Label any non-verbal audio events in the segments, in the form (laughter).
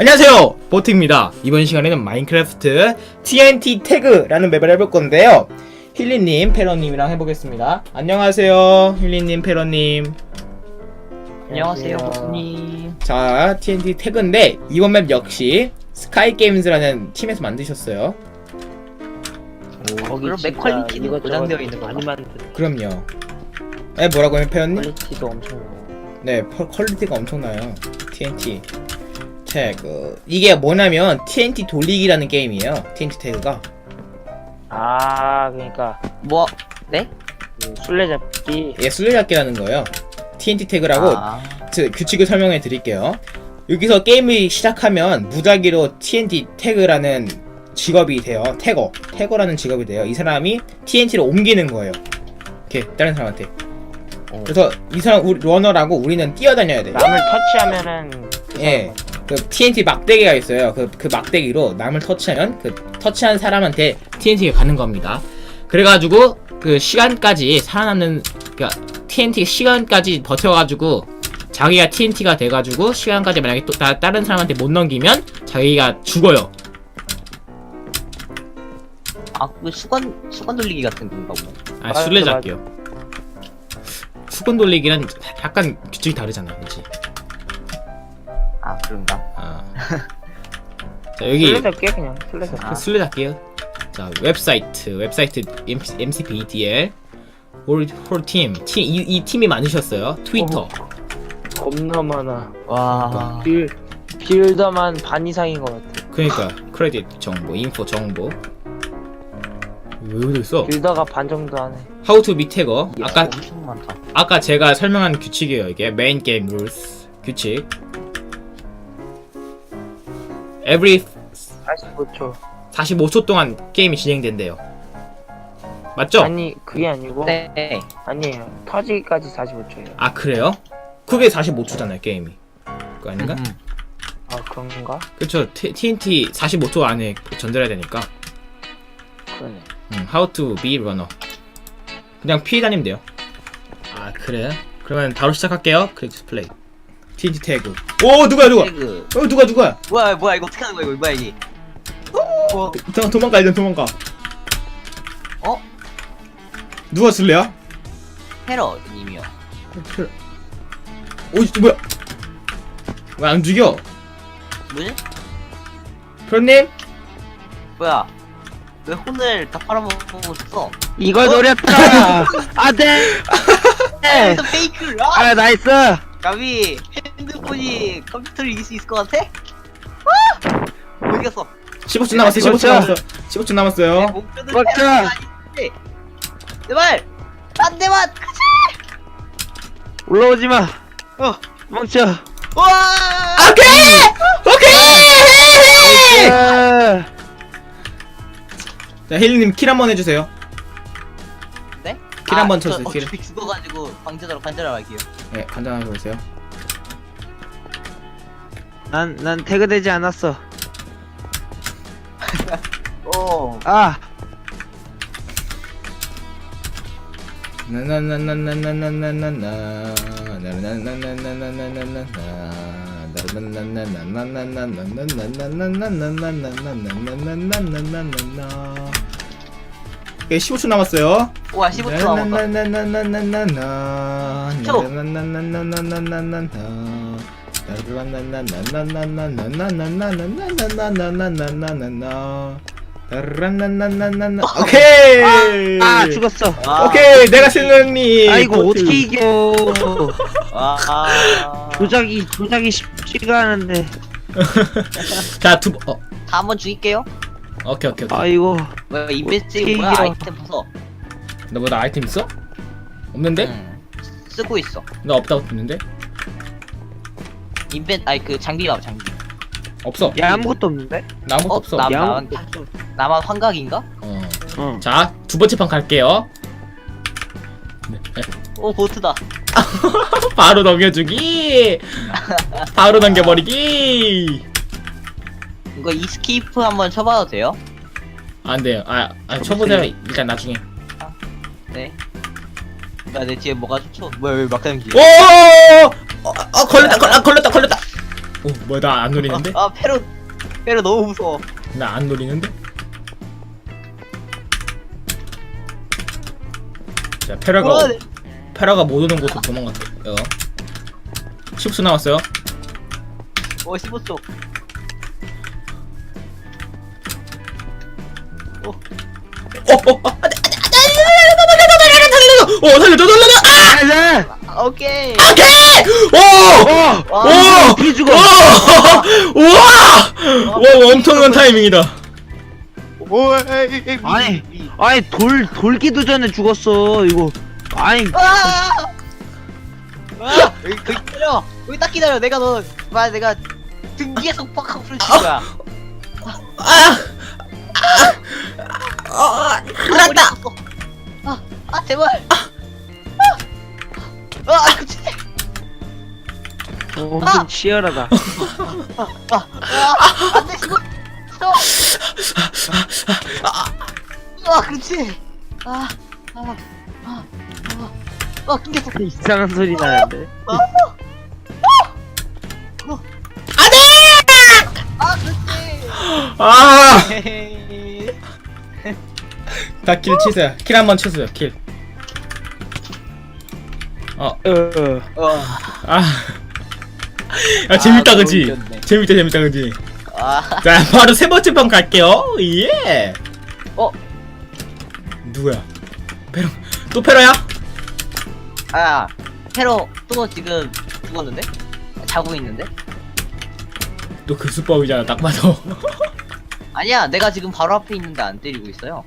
안녕하세요 보트입니다 이번 시간에는 마인크래프트 TNT 태그라는 맵을 해볼 건데요 힐리님 페러님이랑 해보겠습니다 안녕하세요 힐리님 페러님 안녕하세요, 보스님. 자 TNT 태그인데 이번 맵 역시 스카이게임즈라는 팀에서 만드셨어요 그럼 맥 퀄리티는 보장되어 있는 많이 건가? 만든 그럼요 네 뭐라고요 페러님? 퀄리티도 엄청. 네 퀄- 퀄리티가 엄청나요 TNT 태그 이게 뭐냐면 TNT 돌리기라는 게임이에요 TNT 태그가 아 그러니까 뭐? 네? 그 술래잡기 이게 술래잡기라는 거예요 TNT 태그라고 아, 그 규칙을 설명해 드릴게요. 여기서 게임이 시작하면 무작위로 TNT 태그라는 직업이 돼요. 태거. 태거라는 직업이 돼요. 이 사람이 TNT를 옮기는 거예요. 이렇게 다른 사람한테. 어. 그래서 이 사람 우리 러너라고 우리는 뛰어다녀야 돼. 남을 터치하면은 그 예. 그 TNT 막대기가 있어요. 그, 그 막대기로 남을 터치하면 그 터치한 사람한테 TNT가 가는 겁니다. 그래가지고 그 시간까지 살아남는 그러니까 TNT 시간까지 버텨가지고 자기가 TNT가 돼가지고 시간까지 만약에 또 다, 다른 사람한테 못 넘기면 자기가 죽어요. 아, 그 수건, 수건 돌리기 같은 건가 보네. 아 술래잡기요. 수건 돌리기는 약간 규칙이 다르잖아, 그렇지? 아, 그런가? 아. (laughs) 자 여기 술래잡기 그냥 술래잡기 그 술래잡기요. 자 웹사이트 웹사이트 MCPDL 홀홀팀 팀, 이, 이 팀이 많으셨어요. 트위터. 겁나 많아 와. 빌 빌더만 반 이상인 것 같아 그러니까 크레딧 정보, 인포 정보. 왜 여기 있어? 빌더가 반 정도 하네 How to be 태거. 이야, 아까 엄청 많다. 아까 제가 설명한 규칙이에요. 이게 메인 게임 룰스 규칙. Every 45초 45초 동안 게임이 진행된대요. 맞죠? 아니 그게 아니고 네. 아니에요 터지기까지 45초예요 아 그래요? 그게 45초잖아요 게임이. 그거 아닌가? 음. 아 그런가? 그쵸 T- TNT 45초 안에 전달해야 되니까 그러네 음, How to be runner 그냥 피해 다니면 돼요 아 그래? 그러면 바로 시작할게요 클릭 플레이 TNT 태그 오 누구야 누가 태그. 어 누가 누구야 뭐야, 뭐야, 이거 어떻게 하는 거야, 이거, 뭐야, 이게. 어, 도, 도망가 일단 도망가 어? 누가 술래야? 테러님이요. 오 이- 뭐야 왜 안 죽여? 뭐지? 프로님? 뭐야? 왜 혼을 다 팔아먹고 있어? 이걸 어? 노렸다 안돼 (laughs) 또 페이크! 아! 아 나이스 가비! 핸드폰이 컴퓨터를 이길 수 있을 것 같아? 아! 못 이겼어. 15초 남았어요 15초 그렇죠. 남았어 15초 내 남았어요 목표는 그렇죠. 테러가 아닌데. 제발! 안 대만! 올라오지 마 어! 멈춰 와! 오케이! 오케이! 아, 자 힐리님 킬 한번 해주세요 네? 킬 한번 저 쳤어요, 킬. 어차피 죽어가지고 방제자로 관절하러 갈게요. 네 간단하게 보세요 난, 난 태그되지 않았어 (laughs) 오. 아 예, 15초 남았어요. 와 15초 남았다. 오케이. 아 죽었어 와. 오케이, 내가 실력님. 아이고 어떻게 이겨 와. 아. 조작이 조작이 쉽지가 않은데 (laughs) 자, 두 번. 어, 다 한번 죽일게요. 오케이, 오케이, 오케이. 아이고 뭐야 인베스트 어떻게 뭐야 이겨. 아이템 벗어. 너뭐 나 아이템 있어? 없는데? 응. 쓰고 있어. 나 없다고 했는데? 인벤 아니 그 장비 봐 장비. 없어. 야 아무것도 없는데 나 아무것도 어? 없어. 나- 야 나만- 없어 나만 환각인가? 어. 어. 자, 두 번째 판 갈게요. 네, 네. 오 보트다. (laughs) 바로 넘겨주기. 바로 넘겨버리기. 이거 이스케이프 한번 쳐봐도 돼요? 안 돼요. 아, 아 쳐보세요. 일단 나중에. 네. 야내 뒤에 뭐가 쫓어? 뭐야 왜 막다는 길? 오! 어, 어 걸렸다, 걸, 아, 걸렸다, 걸렸다. 오 뭐야 나 안 노리는데? 아 페로 페로 너무 무서워. 나 안 노리는데? 자 페라가 네. 페라가 못 오는 곳으로 도망갔어요 10초 남았어요 어 15초. 오케이. 오케이, 오, 어! 오, 피 죽어! 오, 우와, 와, 엄청난 타이밍이다. 오, 에이, 에이, 아니. 위. 아니, 돌, 돌기도 전에 죽었어, 이거. 아니, 아! 아! 여기 거기 기다려. 여기 딱 기다려. 내가 너, 말 내가 등 뒤에서 팍하고 풀어줄 거야. 아, 아, 아, 났다. 아, 아 제발. 아, 아, 그치. 어, 엄청 치열하다. 아, 아, 안돼 지금. 아, 그렇지. 아, 아, 아, 아, 아, 끊겼어. 이상한 소리 나는데. 아, 그렇지. 아, 헤헤. 다 킬 치세요. 킬 한 번 치세요. 킬. 어, 어, 어, 아, 아 재밌다, 아, 너무 그지? 웃겼네. 재밌다, 재밌다, 그지? 아, 자, 바로 세 번째 편 갈게요. 예. 어, 누구야? 페로, 또 페로야? 아, 페로 또 지금 죽었는데? 자고 있는데? 또 그 수법이잖아, 딱 봐도. (laughs) 아니야, 내가 지금 바로 앞에 있는데 안 때리고 있어요.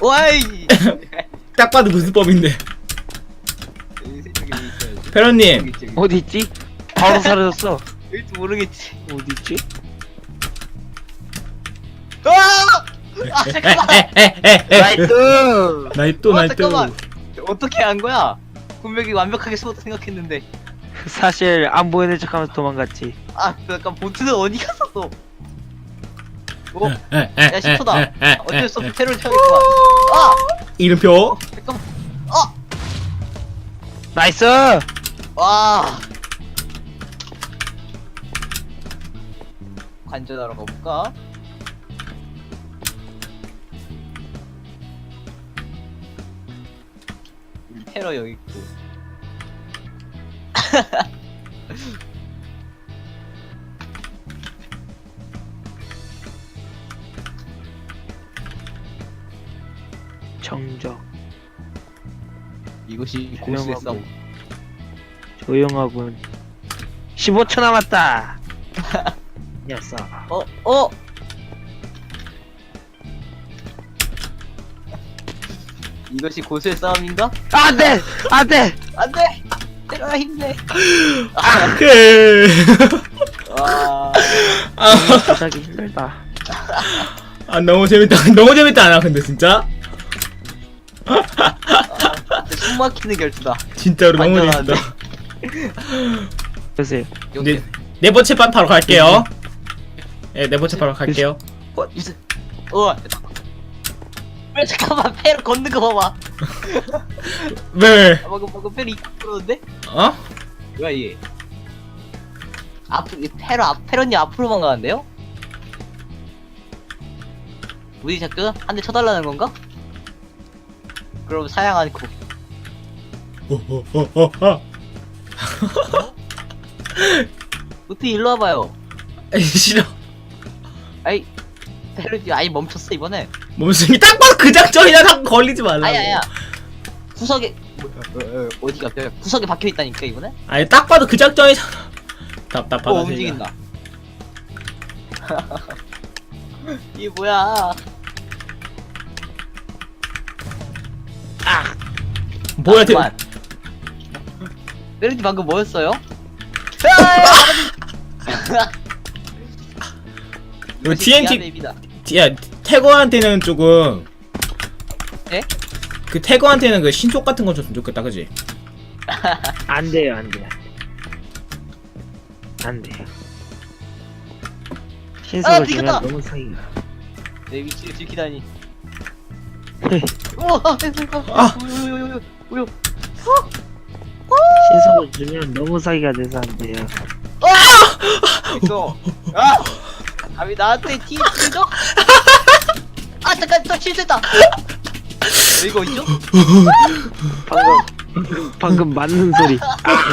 와이. (laughs) 딱 봐도 그 수법인데. 저기 있어야지. 페로님, 저기, 저기. 어디 있지? 바로 사라졌어. 일지 모르겠지. 어디 있지? 아! 아 잠깐만. 나이스! 나이트, 어, 나이트. 잠깐만. 어떻게 한 거야? 분명히 완벽하게 숨었다 생각했는데. 사실 안 보이는 척하면서 도망갔지. 아, 그 약간 보트는 어디 갔어 또? 어? 야, 야, 10초다. 어쩔 수 없이 테러를 쳐야겠구만. 아! 이름표. 나이스! 와! 관전하러 가볼까? 테러 여기 있고. (laughs) 정적. 이것이 고수의 조용하고. 싸움. 조용하군. 15초 남았다! (laughs) 녀석. 어, 어! 이것이 고수의 싸움인가? 안 돼! 안 돼! 안 돼! 테러야 힘내! 오케이. 와. 아, 조작이 힘들다. 아, 너무 재밌다. 너무 재밌다, 않아, 근데 진짜? (laughs) 막히는 결투다. 진짜로 너무? 재밌다. 보세요. 여기. 네, 네 번째 판 바로 갈게요. 예, 네 번째 바로 갈게요. 어, 유스. 어. 왜 잠깐만 패로 걷는 거 봐봐. 왜? 아, 방금 방금 패로 입고 그러는데? 어? 뭐야 얘? 앞으로 패로 앞 패로님 앞으로만 가는데요? 우리 자꾸 한 대 쳐달라는 건가? 그럼 사양 않고. 어. 어떻게 일로 와봐요? 아이, 싫어. 아이 패로님 아예 멈췄어 이번에. 몸승이 딱 봐도 그 작전이야. 딱 걸리지 말라고. 아야 아야. 구석에 뭐, 어, 어, 어디가 뼈 구석에 박혀 있다니까 이번에? 아니, 딱 봐도 그 작전이잖아. 답답하다. 어 제가. 움직인다. (laughs) 이게 뭐야? 뭐야, 대... 잠깐만. 메르디 방금 뭐였어요? 이거 TNT 맵이다. 야, 태거한테는 조금 예? 그 태거한테는 그 신속 같은 거 줬으면 좋겠다, 그지? 안 돼요, 안 돼요. 안 돼요. 아, 신속을! 주면 너무 사기가. 내 위치를 지키다니. 우와, 아. 우유, 우유, 우유, 우유. 신속을 주면 너무 사기가 돼서 안 돼요. 아! 있어. 아! 감히 나한테 TNT를 줘? 아 잠깐 또 실수했다. 이거 있죠? 방금 방금 맞는 소리 아.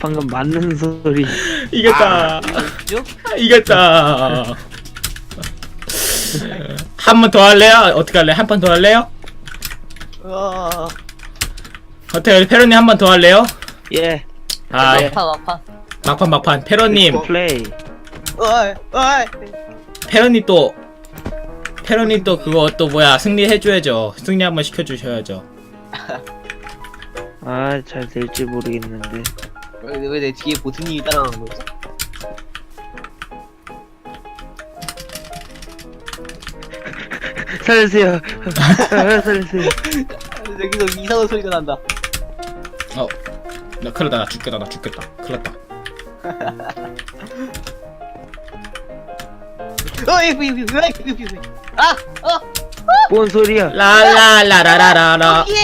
방금 맞는 소리 이겼다. 이거 있죠? 이겼다. 한 번 더 할래요? 어떻게 할래? 한번더 할래요? 어. 어때요? 페로님 한 번 더 할래요? 예 아, 예. 막판 막판. 막판 막판. 페로님, 플레이 어이 어이. 페로님 또 페로님 또 그거 또 뭐야 승리해줘야죠. 승리 한 번 시켜주셔야죠. 아 잘 될지 모르겠는데 왜내 뒤에 보트님이 따라오는 거지? (laughs) (laughs) 살려주세요 아, 살려주세요 여기서 이상한 소리가 난다. 어, 나 큰일 났다. 나 죽겠다. 나 죽겠다. 큰일 났다. 어이 왜, 왜, 왜, 왜, 왜, 왜. 아! 어! 뭔 소리야 라라라라라라라. 예!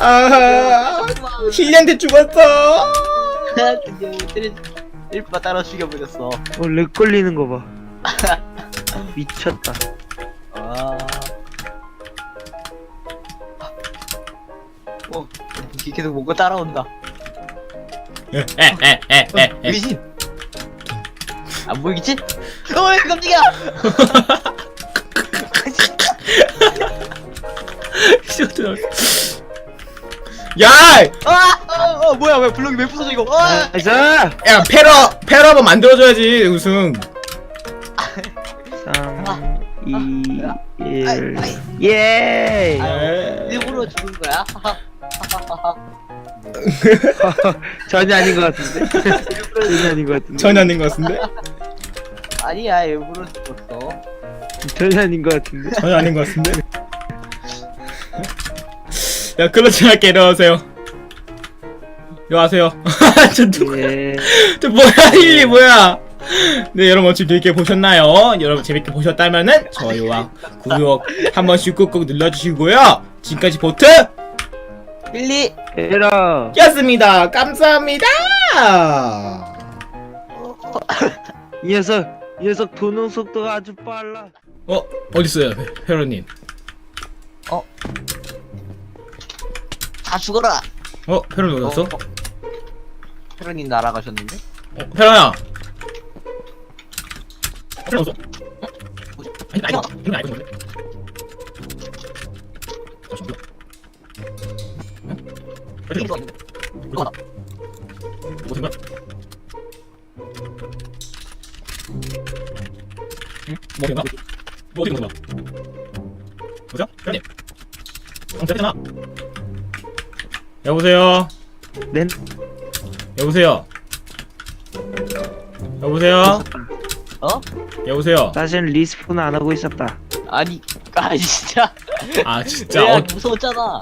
아, 힐리한테 죽었어. 드디어 때려 일바 따라 죽여버렸어. 어 렉 걸리는 거 봐 미쳤다 계속 뭔가 따라온다. 에에에에에. 의신! 안 보이겠지? 어이, 깜짝이야! (laughs) 야, 아! 어, 어, 뭐야, 왜 블록이 왜 부서져, 이거? 아! 나이스 야 페러 페러 한번 만들어줘야지 우승. 3 2 1 아이, 예 에. 일부러 죽은 거야? (laughs) (laughs) (laughs) 전혀 아닌 것 같은데 전혀 아닌 것 같은데 전혀 아닌 것 같은데? 아니야, 일부러 죽었어. 전혀 아닌 것 같은데 전혀 아닌 것 같은데? 야 클로징 할게 일어나세요. 일어나세요. (laughs) 저 누구? 예 저 뭐야 힐리 뭐야? 네 여러분 어찌 재밌게 보셨나요? 여러분 재밌게 보셨다면은 좋아요와 구독 한 번씩 꾹꾹 눌러주시고요. 지금까지 보트 빌리! 에라 였습니다. 감사합니다. 이 녀석 이 녀석 도는 속도가 아주 빨라 어 어딨어요 페로님? 다 죽어라! 어 페로님 어딨어? 어, 페로님 날아가셨는데? 어, 페로야. 페로 어딨어? 아니 아니 이거 아니 이거 잠시만요. 이거 갔어? 이거 봐. 뭐 생각? 응? 뭐 생각? 뭐간 거야? 보자, 형님. 형 됐잖아. 여보세요. 낸 여보세요. 여보세요. 어? 여보세요. 사실 리스폰 안 하고 있었다 아니, 아니, 진짜. 아 진짜 내가 어, 무서웠잖아.